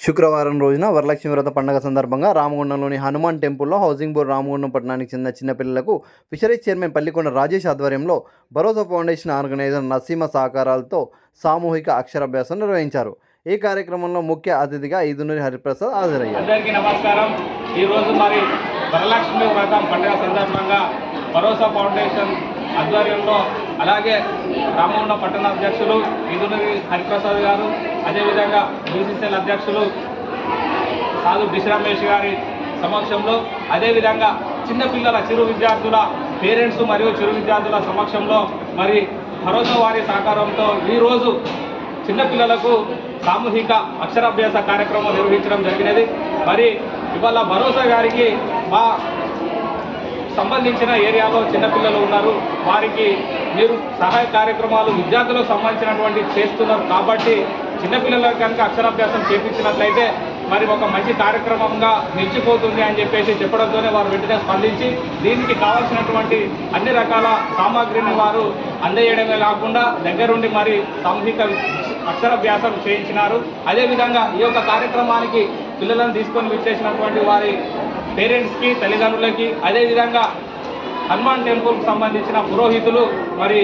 శుక్రవారం రోజున వరలక్ష్మి వ్రత పండుగ సందర్భంగా రామగుండంలోని హనుమాన్ టెంపుల్లో హౌసింగ్ బోర్డు రామగుండం పట్టణానికి చెందిన చిన్నపిల్లలకు ఫిషరీస్ చైర్మన్ పల్లికొండ రాజేష్ ఆధ్వర్యంలో భరోసా ఫౌండేషన్ ఆర్గనైజర్ నసీమ సహకారాలతో సామూహిక అక్షరాభ్యాసం నిర్వహించారు. ఈ కార్యక్రమంలో ముఖ్య అతిథిగా ఈదునూరి హరిప్రసాద్ హాజరయ్యారు. అందరికీ నమస్కారం. ఈరోజు మరి వరలక్ష్మి వ్రతం పండుగ సందర్భంగా భరోసా ఫౌండేషన్ ఆధ్వర్యంలో అలాగే రామగుండ పట్టణ అధ్యక్షులు ఇందునూరి హరిప్రసాద్ గారు అదేవిధంగా బీసీసీఎల్ అధ్యక్షులు సాధు బిశ్వ రమేష్ గారి సమక్షంలో అదేవిధంగా చిన్నపిల్లల చిరు విద్యార్థుల పేరెంట్స్ మరియు చిరు విద్యార్థుల సమక్షంలో మరి భరోసా వారి సహకారంతో ఈరోజు చిన్నపిల్లలకు సామూహిక అక్షరాభ్యాస కార్యక్రమం నిర్వహించడం జరిగినది. మరి ఇవాళ భరోసా గారికి మా సంబంధించిన ఏరియాలో చిన్నపిల్లలు ఉన్నారు. వారికి మీరు సహాయ కార్యక్రమాలు విద్యార్థులకు సంబంధించినటువంటి చేస్తున్నారు కాబట్టి చిన్నపిల్లలకు కనుక అక్షరాభ్యాసం చేపించినట్లయితే మరి ఒక మంచి కార్యక్రమంగా నిలిచిపోతుంది అని చెప్పేసి చెప్పడంతోనే వారు వెంటనే స్పందించి దీనికి కావాల్సినటువంటి అన్ని రకాల సామాగ్రిని వారు అందజేయడమే కాకుండా దగ్గరుండి మరి సామూహిక అక్షరాభ్యాసం చేయించినారు. అదేవిధంగా ఈ యొక్క కార్యక్రమానికి పిల్లలను తీసుకొని విచ్చేసినటువంటి వారి పేరెంట్స్కి తల్లిదండ్రులకి అదేవిధంగా హనుమాన్ టెంపుల్కి సంబంధించిన పురోహితులు మరి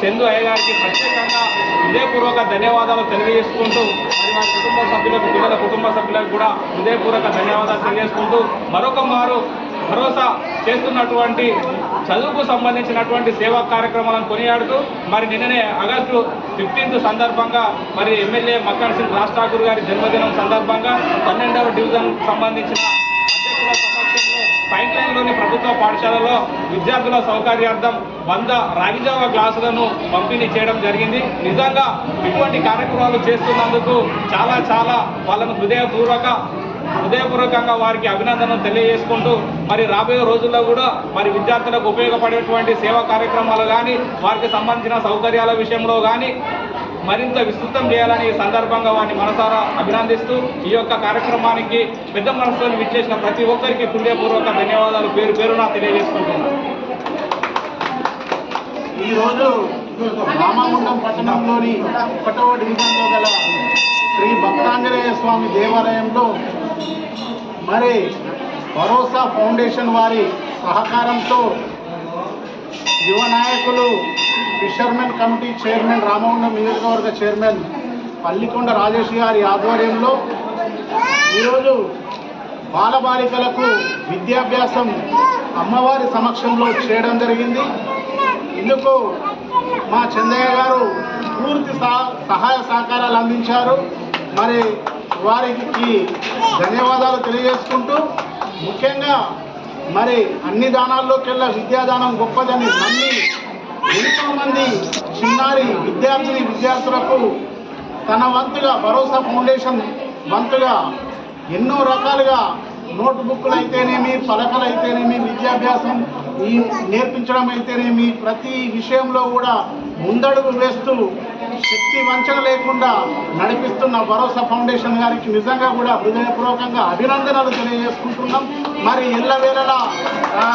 చందు అయ్య గారికి ప్రత్యేకంగా హృదయపూర్వక ధన్యవాదాలు తెలియజేసుకుంటూ మరి వారి కుటుంబ సభ్యులకు పిల్లల కుటుంబ సభ్యులకు కూడా హృదయపూర్వక ధన్యవాదాలు తెలియజేసుకుంటూ మరొక మారు భరోసా చేస్తున్నటువంటి చదువుకు సంబంధించినటువంటి సేవా కార్యక్రమాలను కొనియాడుతూ మరి నిన్ననే ఆగస్టు ఫిఫ్టీన్త్ సందర్భంగా మరి ఎమ్మెల్యే మక్కన్ సింగ్ రాజ్ ఠాకూర్ గారి జన్మదినం సందర్భంగా పన్నెండవ డివిజన్ సంబంధించిన అధ్యక్షుల సమక్షంలో ప్రభుత్వ పాఠశాలలో విద్యార్థుల సౌకర్యార్థం వంద రాగిజావ గ్లాసులను పంపిణీ చేయడం జరిగింది. నిజంగా ఇటువంటి కార్యక్రమాలు చేస్తున్నందుకు చాలా చాలా వాళ్ళను హృదయపూర్వక హృదయపూర్వకంగా వారికి అభినందనలు తెలియజేసుకుంటూ మరి రాబోయే రోజుల్లో కూడా మరి విద్యార్థులకు ఉపయోగపడేటువంటి సేవా కార్యక్రమాలు కానీ వారికి సంబంధించిన సౌకర్యాల విషయంలో కానీ మరింత విస్తృతం చేయాలని ఈ సందర్భంగా వారిని మనసారా అభినందిస్తూ ఈ యొక్క కార్యక్రమానికి పెద్ద మనసులను విచ్చేసిన ప్రతి ఒక్కరికి హృదయపూర్వక ధన్యవాదాలు పేరు పేరున తెలియజేసుకుంటున్నాను. ఈరోజు రామగుండం పట్టణంలోని ఒకటో డివిజన్లో గల శ్రీ భక్తాంజనేయ స్వామి దేవాలయంలో మరి భరోసా ఫౌండేషన్ వారి సహకారంతో యువ నాయకులు ఫిషర్మెన్ కమిటీ చైర్మన్ రామగుండం నియోజకవర్గ చైర్మన్ పల్లికొండ రాజేష్ గారి ఆధ్వర్యంలో ఈరోజు బాలబాలికలకు విద్యాభ్యాసం అమ్మవారి సమక్షంలో చేయడం జరిగింది. ఇందుకు మా చందయ్య గారు పూర్తి సహ- సహాయ సహకారాలు అందించారు. మరి వారికి ధన్యవాదాలు తెలియజేసుకుంటూ ముఖ్యంగా మరి అన్ని దానాల్లోకెల్లా విద్యాదానం గొప్పదని నమ్మి ఎంతో మంది చిన్నారి విద్యార్థిని విద్యార్థులకు తన వంతుగా భరోసా ఫౌండేషన్ వంతుగా ఎన్నో రకాలుగా నోట్బుక్లు అయితేనేమి పలకలు అయితేనేమి విద్యాభ్యాసం ఈ నేర్పించడం అయితేనేమి ప్రతి విషయంలో కూడా ముందడుగు వేస్తూ శక్తి వంచన లేకుండా నడిపిస్తున్న భరోసా ఫౌండేషన్ గారికి నిజంగా కూడా హృదయపూర్వకంగా అభినందనలు తెలియజేసుకుంటున్నాం. మరి ఎల్లవేళలా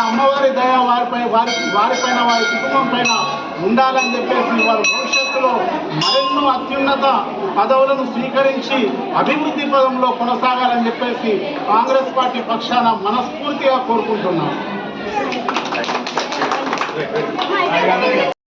అమ్మవారి దయ వారిపై వారి వారిపైన వారి కుటుంబం పైన ఉండాలని చెప్పేసి వారు భవిష్యత్తులో మరెన్నో అత్యున్నత పదవులను స్వీకరించి అభివృద్ధి పదంలో కొనసాగాలని చెప్పేసి కాంగ్రెస్ పార్టీ పక్షాన మనస్ఫూర్తిగా కోరుకుంటున్నాం.